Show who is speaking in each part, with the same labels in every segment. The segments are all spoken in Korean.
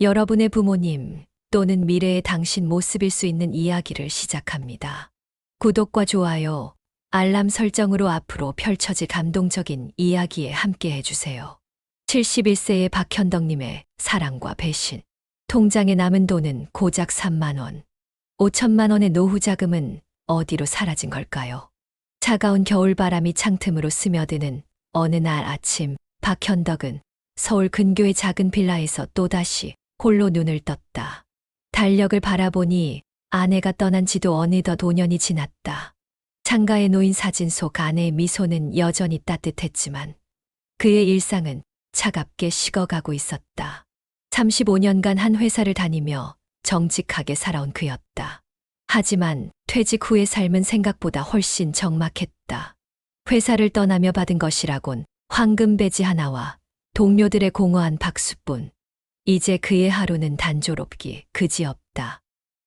Speaker 1: 여러분의 부모님 또는 미래의 당신 모습일 수 있는 이야기를 시작합니다. 구독과 좋아요, 알람 설정으로 앞으로 펼쳐질 감동적인 이야기에 함께 해주세요. 71세의 박현덕님의 사랑과 배신. 통장에 남은 돈은 고작 3만원. 5천만원의 노후 자금은 어디로 사라진 걸까요? 차가운 겨울바람이 창틈으로 스며드는 어느 날 아침, 박현덕은 서울 근교의 작은 빌라에서 또다시 홀로 눈을 떴다. 달력을 바라보니 아내가 떠난 지도 어느덧 5년이 지났다. 창가에 놓인 사진 속 아내의 미소는 여전히 따뜻했지만 그의 일상은 차갑게 식어가고 있었다. 35년간 한 회사를 다니며 정직하게 살아온 그였다. 하지만 퇴직 후의 삶은 생각보다 훨씬 적막했다. 회사를 떠나며 받은 것이라곤 황금 배지 하나와 동료들의 공허한 박수뿐. 이제 그의 하루는 단조롭기 그지없다.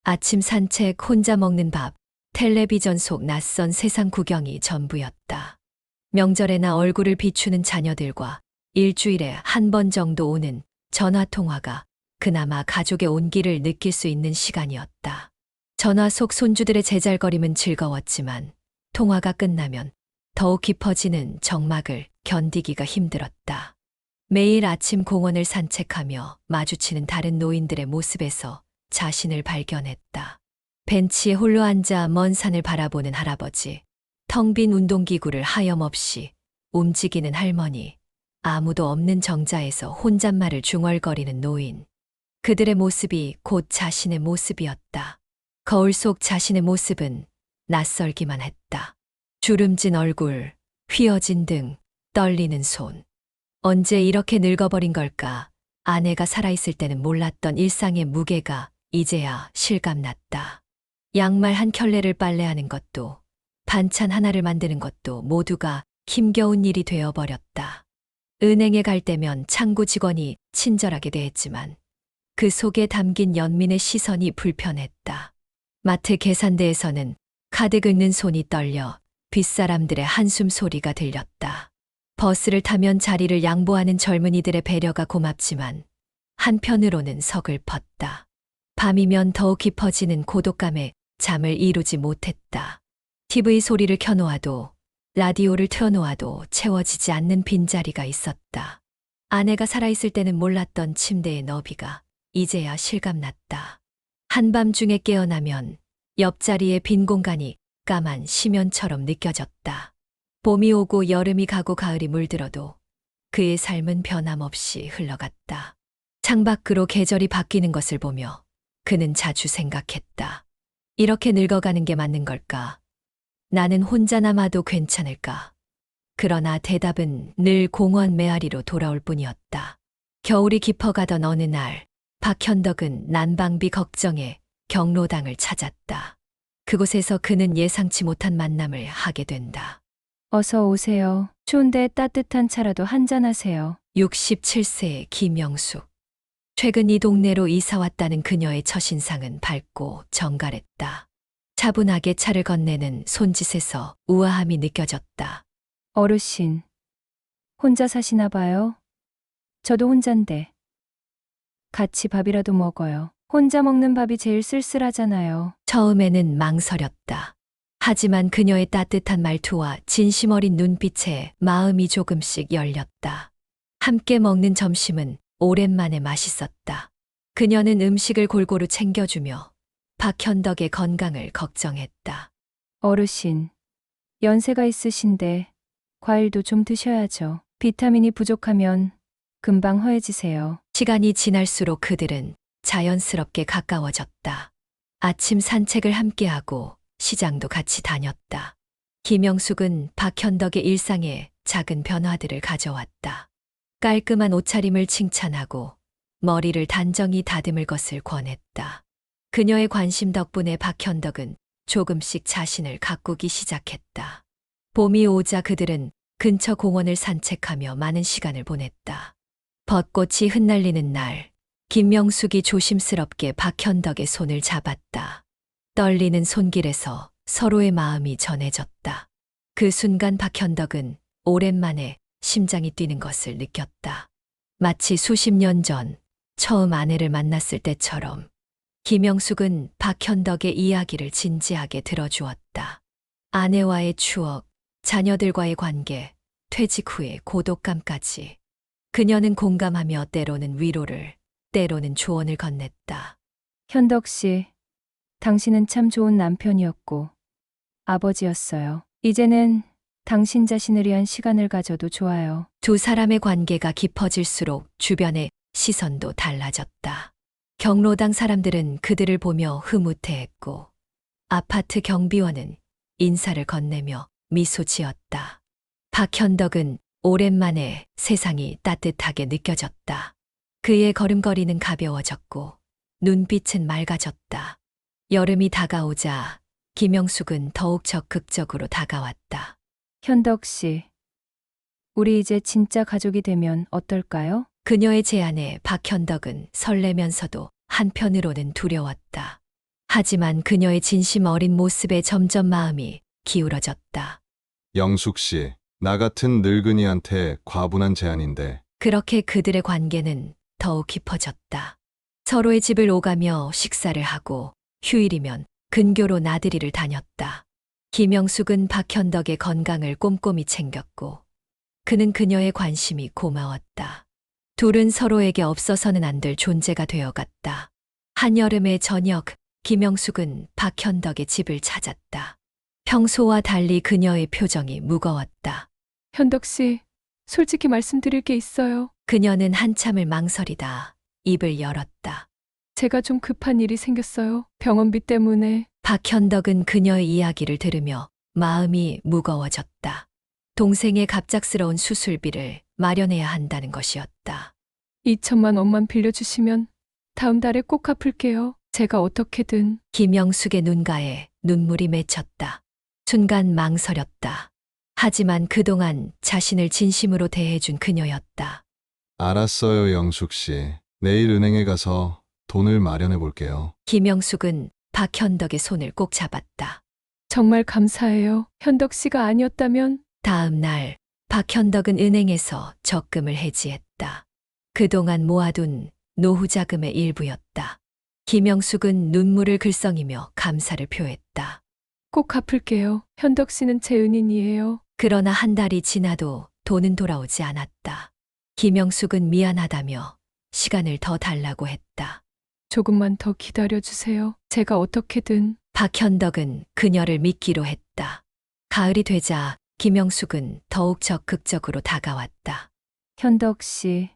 Speaker 1: 아침 산책, 혼자 먹는 밥, 텔레비전 속 낯선 세상 구경이 전부였다. 명절에나 얼굴을 비추는 자녀들과 일주일에 한 번 정도 오는 전화 통화가 그나마 가족의 온기를 느낄 수 있는 시간이었다. 전화 속 손주들의 제잘거림은 즐거웠지만 통화가 끝나면 더욱 깊어지는 정막을 견디기가 힘들었다. 매일 아침 공원을 산책하며 마주치는 다른 노인들의 모습에서 자신을 발견했다. 벤치에 홀로 앉아 먼 산을 바라보는 할아버지, 텅 빈 운동기구를 하염없이 움직이는 할머니, 아무도 없는 정자에서 혼잣말을 중얼거리는 노인. 그들의 모습이 곧 자신의 모습이었다. 거울 속 자신의 모습은 낯설기만 했다. 주름진 얼굴, 휘어진 등, 떨리는 손. 언제 이렇게 늙어버린 걸까? 아내가 살아있을 때는 몰랐던 일상의 무게가 이제야 실감났다. 양말 한 켤레를 빨래하는 것도, 반찬 하나를 만드는 것도 모두가 힘겨운 일이 되어버렸다. 은행에 갈 때면 창구 직원이 친절하게 대했지만 그 속에 담긴 연민의 시선이 불편했다. 마트 계산대에서는 카드 긁는 손이 떨려 윗사람들의 한숨 소리가 들렸다. 버스를 타면 자리를 양보하는 젊은이들의 배려가 고맙지만 한편으로는 서글펐다. 밤이면 더욱 깊어지는 고독감에 잠을 이루지 못했다. TV 소리를 켜놓아도 라디오를 틀어놓아도 채워지지 않는 빈자리가 있었다. 아내가 살아있을 때는 몰랐던 침대의 너비가 이제야 실감났다. 한밤중에 깨어나면 옆자리의 빈 공간이 까만 심연처럼 느껴졌다. 봄이 오고 여름이 가고 가을이 물들어도 그의 삶은 변함없이 흘러갔다. 창밖으로 계절이 바뀌는 것을 보며 그는 자주 생각했다. 이렇게 늙어가는 게 맞는 걸까? 나는 혼자 남아도 괜찮을까? 그러나 대답은 늘 공원 메아리로 돌아올 뿐이었다. 겨울이 깊어가던 어느 날, 박현덕은 난방비 걱정에 경로당을 찾았다. 그곳에서 그는 예상치 못한 만남을 하게 된다.
Speaker 2: 어서 오세요. 추운데 따뜻한 차라도 한잔하세요.
Speaker 1: 67세의 김영숙. 최근 이 동네로 이사 왔다는 그녀의 첫인상은 밝고 정갈했다. 차분하게 차를 건네는 손짓에서 우아함이 느껴졌다.
Speaker 2: 어르신. 혼자 사시나 봐요? 저도 혼잔데. 같이 밥이라도 먹어요. 혼자 먹는 밥이 제일 쓸쓸하잖아요.
Speaker 1: 처음에는 망설였다. 하지만 그녀의 따뜻한 말투와 진심 어린 눈빛에 마음이 조금씩 열렸다. 함께 먹는 점심은 오랜만에 맛있었다. 그녀는 음식을 골고루 챙겨주며 박현덕의 건강을 걱정했다.
Speaker 2: 어르신. 연세가 있으신데 과일도 좀 드셔야죠. 비타민이 부족하면 금방 허해지세요.
Speaker 1: 시간이 지날수록 그들은 자연스럽게 가까워졌다. 아침 산책을 함께하고 시장도 같이 다녔다. 김영숙은 박현덕의 일상에 작은 변화들을 가져왔다. 깔끔한 옷차림을 칭찬하고 머리를 단정히 다듬을 것을 권했다. 그녀의 관심 덕분에 박현덕은 조금씩 자신을 가꾸기 시작했다. 봄이 오자 그들은 근처 공원을 산책하며 많은 시간을 보냈다. 벚꽃이 흩날리는 날, 김명숙이 조심스럽게 박현덕의 손을 잡았다. 떨리는 손길에서 서로의 마음이 전해졌다. 그 순간 박현덕은 오랜만에 심장이 뛰는 것을 느꼈다. 마치 수십 년 전 처음 아내를 만났을 때처럼 김영숙은 박현덕의 이야기를 진지하게 들어주었다. 아내와의 추억, 자녀들과의 관계, 퇴직 후의 고독감까지. 그녀는 공감하며 때로는 위로를, 때로는 조언을 건넸다.
Speaker 2: 현덕 씨, 당신은 참 좋은 남편이었고 아버지였어요. 이제는 당신 자신을 위한 시간을 가져도 좋아요.
Speaker 1: 두 사람의 관계가 깊어질수록 주변의 시선도 달라졌다. 경로당 사람들은 그들을 보며 흐뭇해했고, 아파트 경비원은 인사를 건네며 미소 지었다. 박현덕은 오랜만에 세상이 따뜻하게 느껴졌다. 그의 걸음걸이는 가벼워졌고, 눈빛은 맑아졌다. 여름이 다가오자 김영숙은 더욱 적극적으로 다가왔다.
Speaker 2: 현덕 씨, 우리 이제 진짜 가족이 되면 어떨까요?
Speaker 1: 그녀의 제안에 박현덕은 설레면서도 한편으로는 두려웠다. 하지만 그녀의 진심 어린 모습에 점점 마음이 기울어졌다.
Speaker 3: 영숙 씨, 나 같은 늙은이한테 과분한 제안인데
Speaker 1: 그렇게 그들의 관계는 더욱 깊어졌다. 서로의 집을 오가며 식사를 하고 휴일이면 근교로 나들이를 다녔다. 김영숙은 박현덕의 건강을 꼼꼼히 챙겼고 그는 그녀의 관심이 고마웠다. 둘은 서로에게 없어서는 안 될 존재가 되어갔다. 한여름의 저녁, 김영숙은 박현덕의 집을 찾았다. 평소와 달리 그녀의 표정이 무거웠다.
Speaker 2: 현덕 씨, 솔직히 말씀드릴 게 있어요.
Speaker 1: 그녀는 한참을 망설이다 입을 열었다.
Speaker 2: 제가 좀 급한 일이 생겼어요. 병원비 때문에.
Speaker 1: 박현덕은 그녀의 이야기를 들으며 마음이 무거워졌다. 동생의 갑작스러운 수술비를 마련해야 한다는 것이었다.
Speaker 2: 2천만 원만 빌려주시면 다음 달에 꼭 갚을게요. 제가 어떻게든.
Speaker 1: 김영숙의 눈가에 눈물이 맺혔다. 순간 망설였다. 하지만 그동안 자신을 진심으로 대해준 그녀였다.
Speaker 3: 알았어요, 영숙 씨. 내일 은행에 가서 돈을 마련해 볼게요.
Speaker 1: 김영숙은 박현덕의 손을 꼭 잡았다.
Speaker 2: 정말 감사해요. 현덕 씨가 아니었다면
Speaker 1: 다음 날 박현덕은 은행에서 적금을 해지했다. 그동안 모아둔 노후 자금의 일부였다. 김영숙은 눈물을 글썽이며 감사를 표했다.
Speaker 2: 꼭 갚을게요. 현덕 씨는 제 은인이에요.
Speaker 1: 그러나 한 달이 지나도 돈은 돌아오지 않았다. 김영숙은 미안하다며 시간을 더 달라고 했다.
Speaker 2: 조금만 더 기다려 주세요. 제가 어떻게든.
Speaker 1: 박현덕은 그녀를 믿기로 했다. 가을이 되자 김영숙은 더욱 적극적으로 다가왔다.
Speaker 2: 현덕 씨,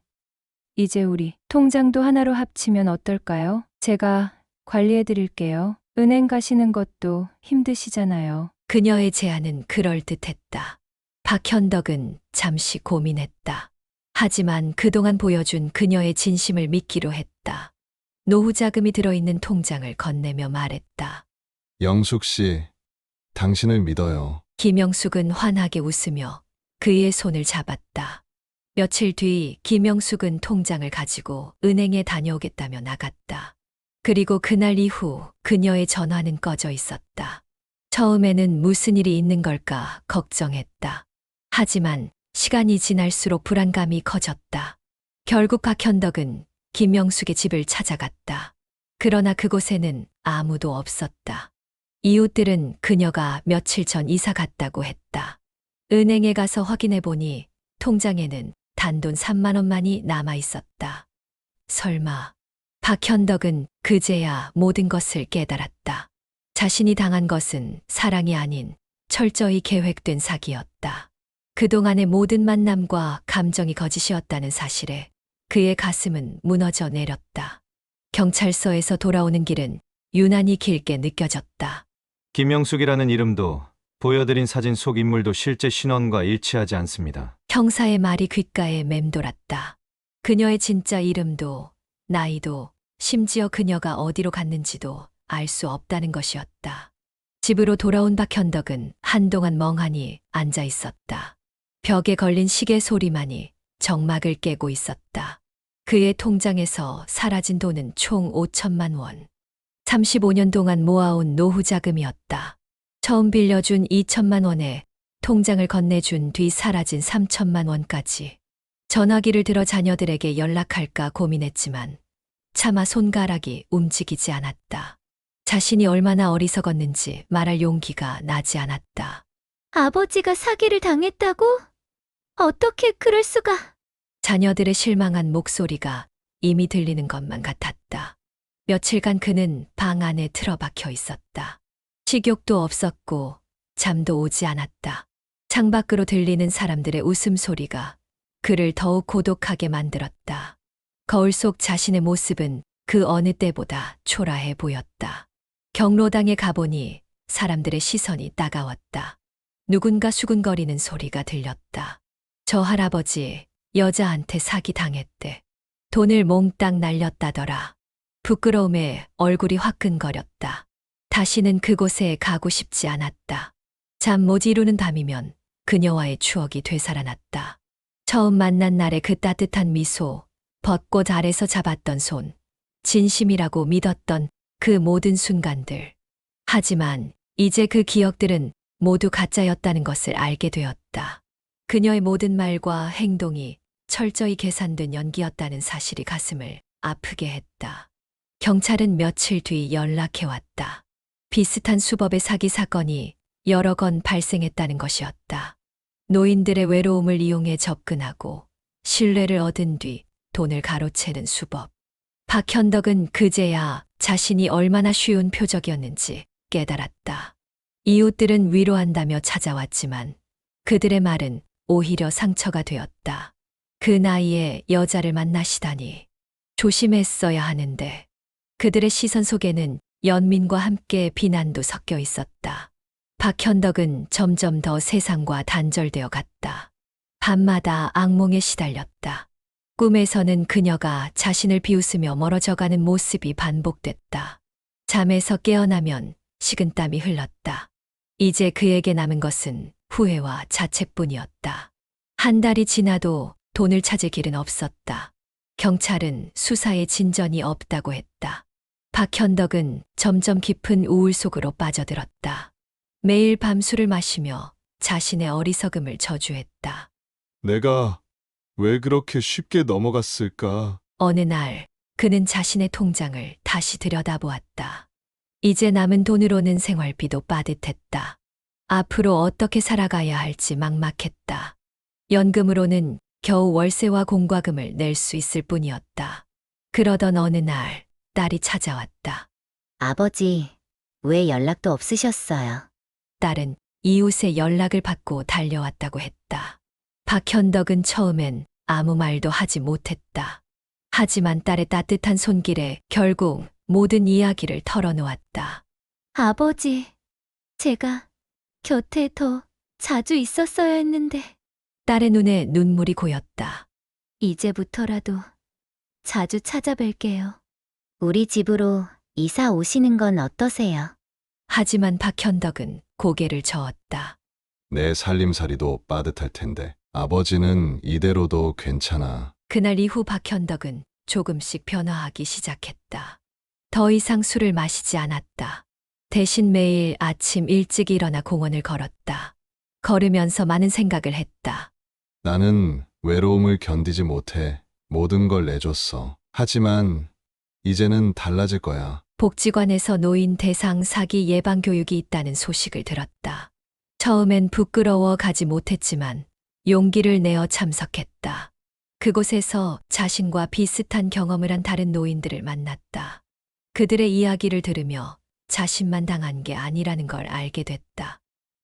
Speaker 2: 이제 우리 통장도 하나로 합치면 어떨까요? 제가 관리해 드릴게요. 은행 가시는 것도 힘드시잖아요.
Speaker 1: 그녀의 제안은 그럴듯했다. 박현덕은 잠시 고민했다. 하지만 그동안 보여준 그녀의 진심을 믿기로 했다. 노후 자금이 들어있는 통장을 건네며 말했다.
Speaker 3: 영숙 씨, 당신을 믿어요.
Speaker 1: 김영숙은 환하게 웃으며 그의 손을 잡았다. 며칠 뒤 김영숙은 통장을 가지고 은행에 다녀오겠다며 나갔다. 그리고 그날 이후 그녀의 전화는 꺼져 있었다. 처음에는 무슨 일이 있는 걸까 걱정했다. 하지만 시간이 지날수록 불안감이 커졌다. 결국 박현덕은 김영숙의 집을 찾아갔다. 그러나 그곳에는 아무도 없었다. 이웃들은 그녀가 며칠 전 이사 갔다고 했다. 은행에 가서 확인해 보니 통장에는 단돈 3만 원만이 남아 있었다. 설마 박현덕은 그제야 모든 것을 깨달았다. 자신이 당한 것은 사랑이 아닌 철저히 계획된 사기였다. 그동안의 모든 만남과 감정이 거짓이었다는 사실에 그의 가슴은 무너져 내렸다. 경찰서에서 돌아오는 길은 유난히 길게 느껴졌다.
Speaker 4: 김영숙이라는 이름도 보여드린 사진 속 인물도 실제 신원과 일치하지 않습니다.
Speaker 1: 형사의 말이 귓가에 맴돌았다. 그녀의 진짜 이름도, 나이도, 심지어 그녀가 어디로 갔는지도 알 수 없다는 것이었다. 집으로 돌아온 박현덕은 한동안 멍하니 앉아 있었다. 벽에 걸린 시계 소리만이 정막을 깨고 있었다. 그의 통장에서 사라진 돈은 총 5천만 원. 35년 동안 모아온 노후 자금이었다. 처음 빌려준 2천만 원에 통장을 건네준 뒤 사라진 3천만 원까지. 전화기를 들어 자녀들에게 연락할까 고민했지만 차마 손가락이 움직이지 않았다. 자신이 얼마나 어리석었는지 말할 용기가 나지 않았다.
Speaker 5: 아버지가 사기를 당했다고? 어떻게 그럴 수가?
Speaker 1: 자녀들의 실망한 목소리가 이미 들리는 것만 같았다. 며칠간 그는 방 안에 틀어박혀 있었다. 식욕도 없었고 잠도 오지 않았다. 창밖으로 들리는 사람들의 웃음소리가 그를 더욱 고독하게 만들었다. 거울 속 자신의 모습은 그 어느 때보다 초라해 보였다. 경로당에 가보니 사람들의 시선이 따가웠다. 누군가 수군거리는 소리가 들렸다. 저 할아버지 여자한테 사기 당했대. 돈을 몽땅 날렸다더라. 부끄러움에 얼굴이 화끈거렸다. 다시는 그곳에 가고 싶지 않았다. 잠 못 이루는 밤이면 그녀와의 추억이 되살아났다. 처음 만난 날의 그 따뜻한 미소, 벚꽃 아래서 잡았던 손, 진심이라고 믿었던 그 모든 순간들. 하지만 이제 그 기억들은 모두 가짜였다는 것을 알게 되었다. 그녀의 모든 말과 행동이 철저히 계산된 연기였다는 사실이 가슴을 아프게 했다. 경찰은 며칠 뒤 연락해 왔다. 비슷한 수법의 사기 사건이 여러 건 발생했다는 것이었다. 노인들의 외로움을 이용해 접근하고 신뢰를 얻은 뒤 돈을 가로채는 수법. 박현덕은 그제야 자신이 얼마나 쉬운 표적이었는지 깨달았다. 이웃들은 위로한다며 찾아왔지만 그들의 말은 오히려 상처가 되었다. 그 나이에 여자를 만나시다니 조심했어야 하는데 그들의 시선 속에는 연민과 함께 비난도 섞여 있었다. 박현덕은 점점 더 세상과 단절되어 갔다. 밤마다 악몽에 시달렸다. 꿈에서는 그녀가 자신을 비웃으며 멀어져가는 모습이 반복됐다. 잠에서 깨어나면 식은땀이 흘렀다. 이제 그에게 남은 것은 후회와 자책뿐이었다. 한 달이 지나도 돈을 찾을 길은 없었다. 경찰은 수사에 진전이 없다고 했다. 박현덕은 점점 깊은 우울 속으로 빠져들었다. 매일 밤 술을 마시며 자신의 어리석음을 저주했다.
Speaker 3: 내가 왜 그렇게 쉽게 넘어갔을까?
Speaker 1: 어느 날 그는 자신의 통장을 다시 들여다보았다. 이제 남은 돈으로는 생활비도 빠듯했다. 앞으로 어떻게 살아가야 할지 막막했다. 연금으로는 겨우 월세와 공과금을 낼 수 있을 뿐이었다. 그러던 어느 날 딸이 찾아왔다.
Speaker 5: 아버지, 왜 연락도 없으셨어요?
Speaker 1: 딸은 이웃의 연락을 받고 달려왔다고 했다. 박현덕은 처음엔 아무 말도 하지 못했다. 하지만 딸의 따뜻한 손길에 결국 모든 이야기를 털어놓았다.
Speaker 5: 아버지, 제가 곁에 더 자주 있었어야 했는데,
Speaker 1: 딸의 눈에 눈물이 고였다.
Speaker 5: 이제부터라도 자주 찾아뵐게요. 우리 집으로 이사 오시는 건 어떠세요?
Speaker 1: 하지만 박현덕은 고개를 저었다.
Speaker 3: 내 살림살이도 빠듯할 텐데. 아버지는 이대로도 괜찮아.
Speaker 1: 그날 이후 박현덕은 조금씩 변화하기 시작했다. 더 이상 술을 마시지 않았다. 대신 매일 아침 일찍 일어나 공원을 걸었다. 걸으면서 많은 생각을 했다.
Speaker 3: 나는 외로움을 견디지 못해 모든 걸 내줬어. 하지만 이제는 달라질 거야.
Speaker 1: 복지관에서 노인 대상 사기 예방 교육이 있다는 소식을 들었다. 처음엔 부끄러워 가지 못했지만 용기를 내어 참석했다. 그곳에서 자신과 비슷한 경험을 한 다른 노인들을 만났다. 그들의 이야기를 들으며 자신만 당한 게 아니라는 걸 알게 됐다.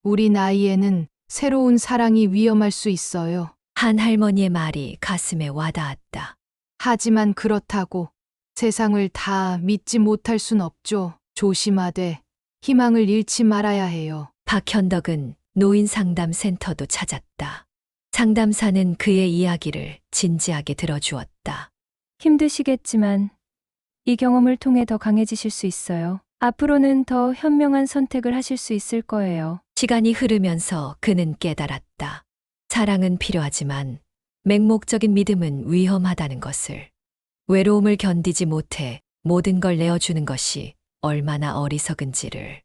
Speaker 6: 우리 나이에는 새로운 사랑이 위험할 수 있어요.
Speaker 1: 한 할머니의 말이 가슴에 와닿았다.
Speaker 6: 하지만 그렇다고 세상을 다 믿지 못할 순 없죠. 조심하되 희망을 잃지 말아야 해요.
Speaker 1: 박현덕은 노인 상담 센터도 찾았다. 상담사는 그의 이야기를 진지하게 들어주었다.
Speaker 2: 힘드시겠지만 이 경험을 통해 더 강해지실 수 있어요. 앞으로는 더 현명한 선택을 하실 수 있을 거예요.
Speaker 1: 시간이 흐르면서 그는 깨달았다. 사랑은 필요하지만 맹목적인 믿음은 위험하다는 것을. 외로움을 견디지 못해 모든 걸 내어주는 것이 얼마나 어리석은지를.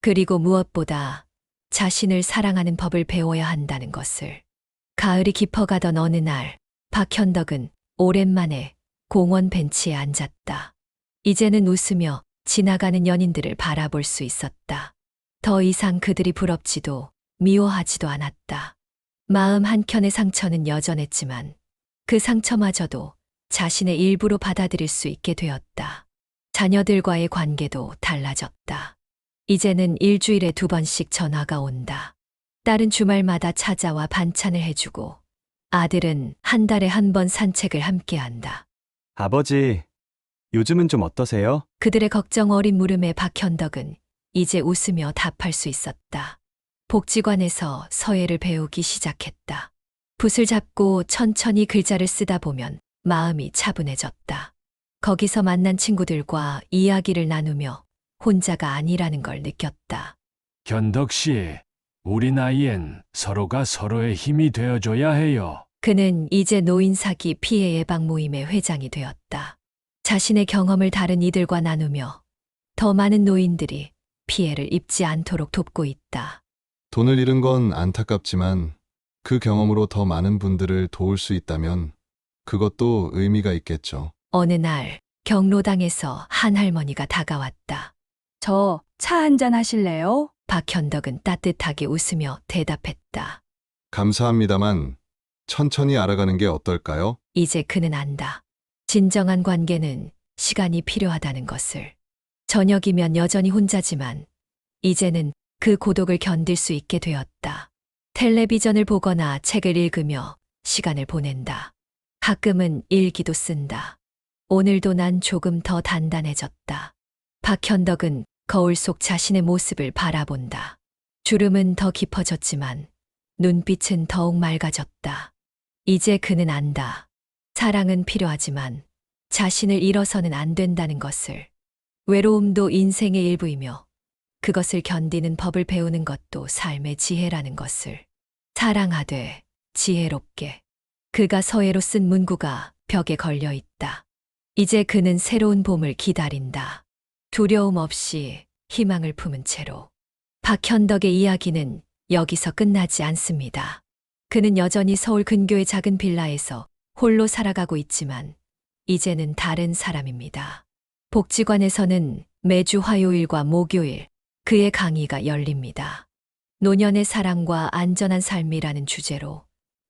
Speaker 1: 그리고 무엇보다 자신을 사랑하는 법을 배워야 한다는 것을. 가을이 깊어가던 어느 날, 박현덕은 오랜만에 공원 벤치에 앉았다. 이제는 웃으며 지나가는 연인들을 바라볼 수 있었다. 더 이상 그들이 부럽지도 미워하지도 않았다. 마음 한켠의 상처는 여전했지만 그 상처마저도 자신의 일부로 받아들일 수 있게 되었다. 자녀들과의 관계도 달라졌다. 이제는 일주일에 두 번씩 전화가 온다. 딸은 주말마다 찾아와 반찬을 해주고 아들은 한 달에 한 번 산책을 함께 한다.
Speaker 7: 아버지, 요즘은 좀 어떠세요?
Speaker 1: 그들의 걱정 어린 물음에 박현덕은 이제 웃으며 답할 수 있었다. 복지관에서 서예를 배우기 시작했다. 붓을 잡고 천천히 글자를 쓰다 보면 마음이 차분해졌다. 거기서 만난 친구들과 이야기를 나누며 혼자가 아니라는 걸 느꼈다.
Speaker 8: 견덕 씨, 우리 나이엔 서로가 서로의 힘이 되어줘야 해요.
Speaker 1: 그는 이제 노인 사기 피해 예방 모임의 회장이 되었다. 자신의 경험을 다른 이들과 나누며 더 많은 노인들이 피해를 입지 않도록 돕고 있다.
Speaker 3: 돈을 잃은 건 안타깝지만 그 경험으로 더 많은 분들을 도울 수 있다면 그것도 의미가 있겠죠.
Speaker 1: 어느 날 경로당에서 한 할머니가 다가왔다.
Speaker 2: 저 차 한 잔 하실래요?
Speaker 1: 박현덕은 따뜻하게 웃으며 대답했다.
Speaker 3: 감사합니다만 천천히 알아가는 게 어떨까요?
Speaker 1: 이제 그는 안다. 진정한 관계는 시간이 필요하다는 것을. 저녁이면 여전히 혼자지만 이제는 그 고독을 견딜 수 있게 되었다. 텔레비전을 보거나 책을 읽으며 시간을 보낸다. 가끔은 일기도 쓴다. 오늘도 난 조금 더 단단해졌다. 박현덕은 거울 속 자신의 모습을 바라본다. 주름은 더 깊어졌지만 눈빛은 더욱 맑아졌다. 이제 그는 안다. 사랑은 필요하지만 자신을 잃어서는 안 된다는 것을. 외로움도 인생의 일부이며 그것을 견디는 법을 배우는 것도 삶의 지혜라는 것을. 사랑하되 지혜롭게. 그가 서예로 쓴 문구가 벽에 걸려 있다. 이제 그는 새로운 봄을 기다린다. 두려움 없이 희망을 품은 채로. 박현덕의 이야기는 여기서 끝나지 않습니다. 그는 여전히 서울 근교의 작은 빌라에서 홀로 살아가고 있지만 이제는 다른 사람입니다. 복지관에서는 매주 화요일과 목요일 그의 강의가 열립니다. 노년의 사랑과 안전한 삶이라는 주제로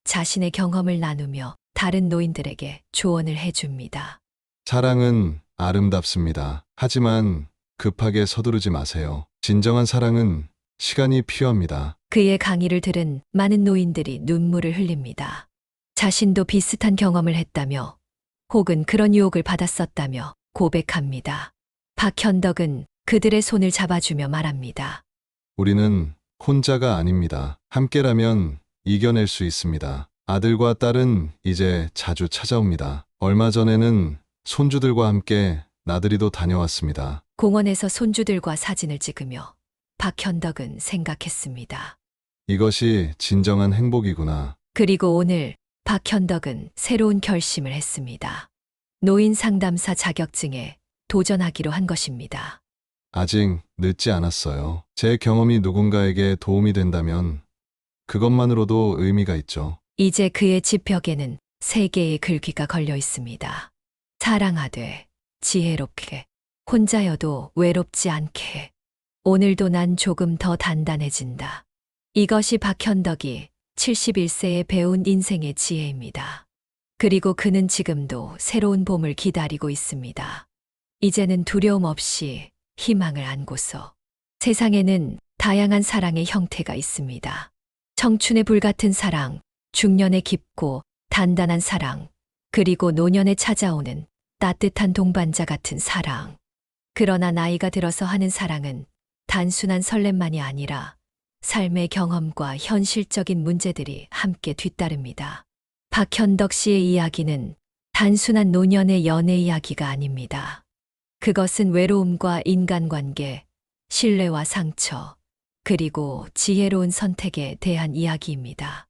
Speaker 1: 자신의 경험을 나누며 다른 노인들에게 조언을 해줍니다.
Speaker 3: 사랑은 아름답습니다. 하지만 급하게 서두르지 마세요. 진정한 사랑은 시간이 필요합니다.
Speaker 1: 그의 강의를 들은 많은 노인들이 눈물을 흘립니다. 자신도 비슷한 경험을 했다며 혹은 그런 유혹을 받았었다며 고백합니다. 박현덕은 그들의 손을 잡아주며 말합니다.
Speaker 3: 우리는 혼자가 아닙니다. 함께라면 이겨낼 수 있습니다. 아들과 딸은 이제 자주 찾아옵니다. 얼마 전에는 손주들과 함께 나들이도 다녀왔습니다.
Speaker 1: 공원에서 손주들과 사진을 찍으며 박현덕은 생각했습니다.
Speaker 3: 이것이 진정한 행복이구나.
Speaker 1: 그리고 오늘 박현덕은 새로운 결심을 했습니다. 노인 상담사 자격증에 도전하기로 한 것입니다.
Speaker 3: 아직 늦지 않았어요. 제 경험이 누군가에게 도움이 된다면 그것만으로도 의미가 있죠.
Speaker 1: 이제 그의 지벽에는 세 개의 글귀가 걸려 있습니다. 사랑하되 지혜롭게 혼자여도 외롭지 않게 오늘도 난 조금 더 단단해진다. 이것이 박현덕이 71세에 배운 인생의 지혜입니다. 그리고 그는 지금도 새로운 봄을 기다리고 있습니다. 이제는 두려움 없이 희망을 안고서 세상에는 다양한 사랑의 형태가 있습니다. 청춘의 불같은 사랑, 중년의 깊고 단단한 사랑, 그리고 노년에 찾아오는 따뜻한 동반자 같은 사랑. 그러나 나이가 들어서 하는 사랑은 단순한 설렘만이 아니라 삶의 경험과 현실적인 문제들이 함께 뒤따릅니다. 박현덕 씨의 이야기는 단순한 노년의 연애 이야기가 아닙니다. 그것은 외로움과 인간관계, 신뢰와 상처, 그리고 지혜로운 선택에 대한 이야기입니다.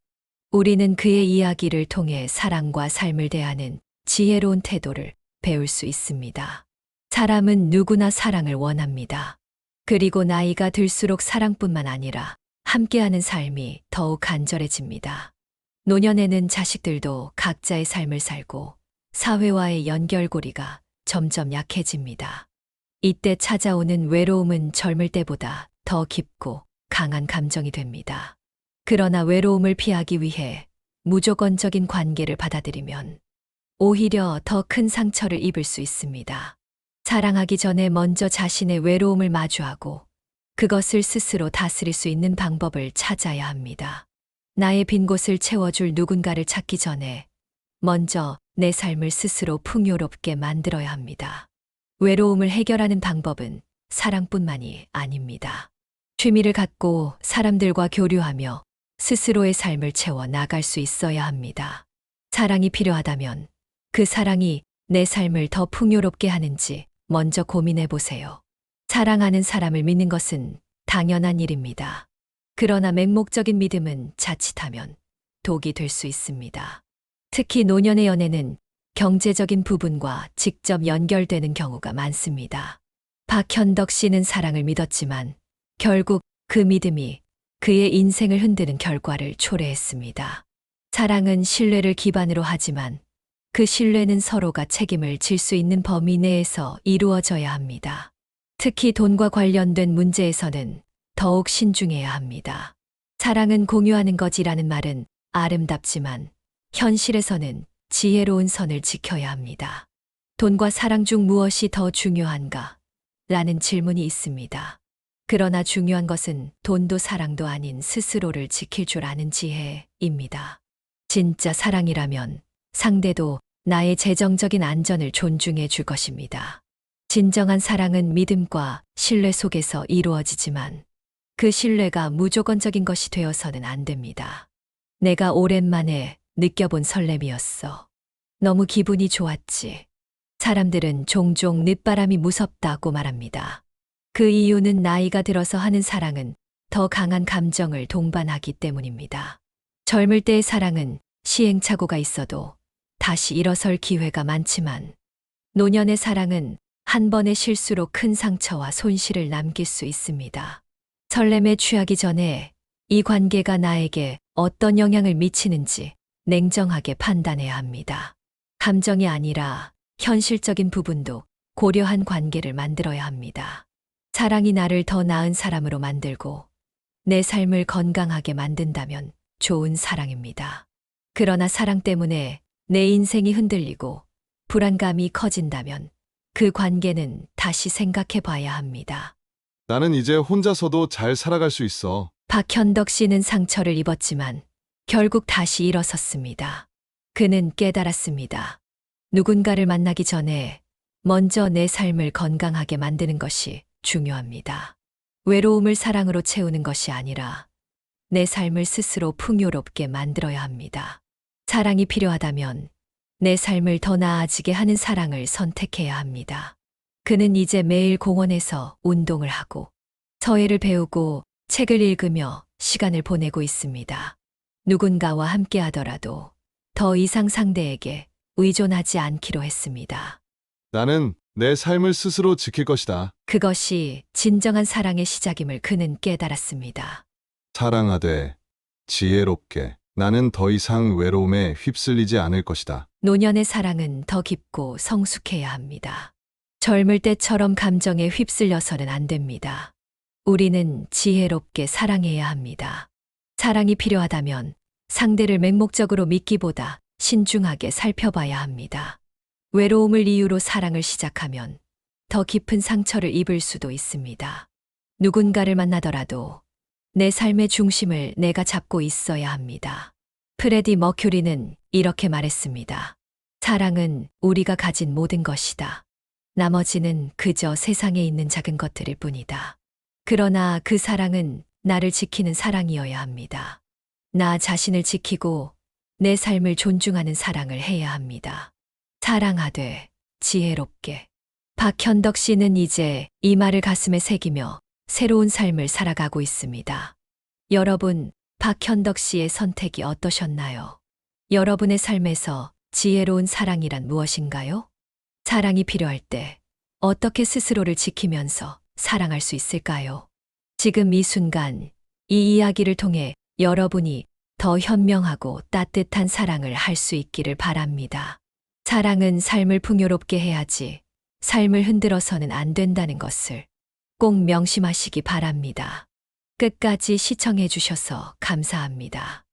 Speaker 1: 우리는 그의 이야기를 통해 사랑과 삶을 대하는 지혜로운 태도를 배울 수 있습니다. 사람은 누구나 사랑을 원합니다. 그리고 나이가 들수록 사랑뿐만 아니라 함께하는 삶이 더욱 간절해집니다. 노년에는 자식들도 각자의 삶을 살고 사회와의 연결고리가 점점 약해집니다. 이때 찾아오는 외로움은 젊을 때보다 더 깊고 강한 감정이 됩니다. 그러나 외로움을 피하기 위해 무조건적인 관계를 받아들이면 오히려 더 큰 상처를 입을 수 있습니다. 사랑하기 전에 먼저 자신의 외로움을 마주하고 그것을 스스로 다스릴 수 있는 방법을 찾아야 합니다. 나의 빈 곳을 채워줄 누군가를 찾기 전에 먼저 내 삶을 스스로 풍요롭게 만들어야 합니다. 외로움을 해결하는 방법은 사랑뿐만이 아닙니다. 취미를 갖고 사람들과 교류하며 스스로의 삶을 채워 나갈 수 있어야 합니다. 사랑이 필요하다면 그 사랑이 내 삶을 더 풍요롭게 하는지 먼저 고민해 보세요. 사랑하는 사람을 믿는 것은 당연한 일입니다. 그러나 맹목적인 믿음은 자칫하면 독이 될 수 있습니다. 특히 노년의 연애는 경제적인 부분과 직접 연결되는 경우가 많습니다. 박현덕 씨는 사랑을 믿었지만 결국 그 믿음이 그의 인생을 흔드는 결과를 초래했습니다. 사랑은 신뢰를 기반으로 하지만 그 신뢰는 서로가 책임을 질 수 있는 범위 내에서 이루어져야 합니다. 특히 돈과 관련된 문제에서는 더욱 신중해야 합니다. 사랑은 공유하는 것이라는 말은 아름답지만 현실에서는 지혜로운 선을 지켜야 합니다. 돈과 사랑 중 무엇이 더 중요한가? 라는 질문이 있습니다. 그러나 중요한 것은 돈도 사랑도 아닌 스스로를 지킬 줄 아는 지혜입니다. 진짜 사랑이라면 상대도 나의 재정적인 안전을 존중해 줄 것입니다. 진정한 사랑은 믿음과 신뢰 속에서 이루어지지만 그 신뢰가 무조건적인 것이 되어서는 안 됩니다. 내가 오랜만에 느껴본 설렘이었어. 너무 기분이 좋았지. 사람들은 종종 늦바람이 무섭다고 말합니다. 그 이유는 나이가 들어서 하는 사랑은 더 강한 감정을 동반하기 때문입니다. 젊을 때의 사랑은 시행착오가 있어도 다시 일어설 기회가 많지만 노년의 사랑은 한 번의 실수로 큰 상처와 손실을 남길 수 있습니다. 설렘에 취하기 전에 이 관계가 나에게 어떤 영향을 미치는지 냉정하게 판단해야 합니다. 감정이 아니라 현실적인 부분도 고려한 관계를 만들어야 합니다. 사랑이 나를 더 나은 사람으로 만들고 내 삶을 건강하게 만든다면 좋은 사랑입니다. 그러나 사랑 때문에 내 인생이 흔들리고 불안감이 커진다면 그 관계는 다시 생각해 봐야 합니다.
Speaker 3: 나는 이제 혼자서도 잘 살아갈 수 있어.
Speaker 1: 박현덕 씨는 상처를 입었지만 결국 다시 일어섰습니다. 그는 깨달았습니다. 누군가를 만나기 전에 먼저 내 삶을 건강하게 만드는 것이 중요합니다. 외로움을 사랑으로 채우는 것이 아니라 내 삶을 스스로 풍요롭게 만들어야 합니다. 사랑이 필요하다면 내 삶을 더 나아지게 하는 사랑을 선택해야 합니다. 그는 이제 매일 공원에서 운동을 하고 서예를 배우고 책을 읽으며 시간을 보내고 있습니다. 누군가와 함께 하더라도 더 이상 상대에게 의존하지 않기로 했습니다.
Speaker 3: 나는 내 삶을 스스로 지킬 것이다.
Speaker 1: 그것이 진정한 사랑의 시작임을 그는 깨달았습니다.
Speaker 3: 사랑하되 지혜롭게 나는 더 이상 외로움에 휩쓸리지 않을 것이다.
Speaker 1: 노년의 사랑은 더 깊고 성숙해야 합니다. 젊을 때처럼 감정에 휩쓸려서는 안 됩니다. 우리는 지혜롭게 사랑해야 합니다. 사랑이 필요하다면 상대를 맹목적으로 믿기보다 신중하게 살펴봐야 합니다. 외로움을 이유로 사랑을 시작하면 더 깊은 상처를 입을 수도 있습니다. 누군가를 만나더라도 내 삶의 중심을 내가 잡고 있어야 합니다. 프레디 머큐리는 이렇게 말했습니다. 사랑은 우리가 가진 모든 것이다. 나머지는 그저 세상에 있는 작은 것들일 뿐이다. 그러나 그 사랑은 나를 지키는 사랑이어야 합니다. 나 자신을 지키고 내 삶을 존중하는 사랑을 해야 합니다. 사랑하되 지혜롭게. 박현덕 씨는 이제 이 말을 가슴에 새기며 새로운 삶을 살아가고 있습니다. 여러분, 박현덕 씨의 선택이 어떠셨나요? 여러분의 삶에서 지혜로운 사랑이란 무엇인가요? 사랑이 필요할 때 어떻게 스스로를 지키면서 사랑할 수 있을까요? 지금 이 순간 이 이야기를 통해 여러분이 더 현명하고 따뜻한 사랑을 할 수 있기를 바랍니다. 사랑은 삶을 풍요롭게 해야지 삶을 흔들어서는 안 된다는 것을 꼭 명심하시기 바랍니다. 끝까지 시청해 주셔서 감사합니다.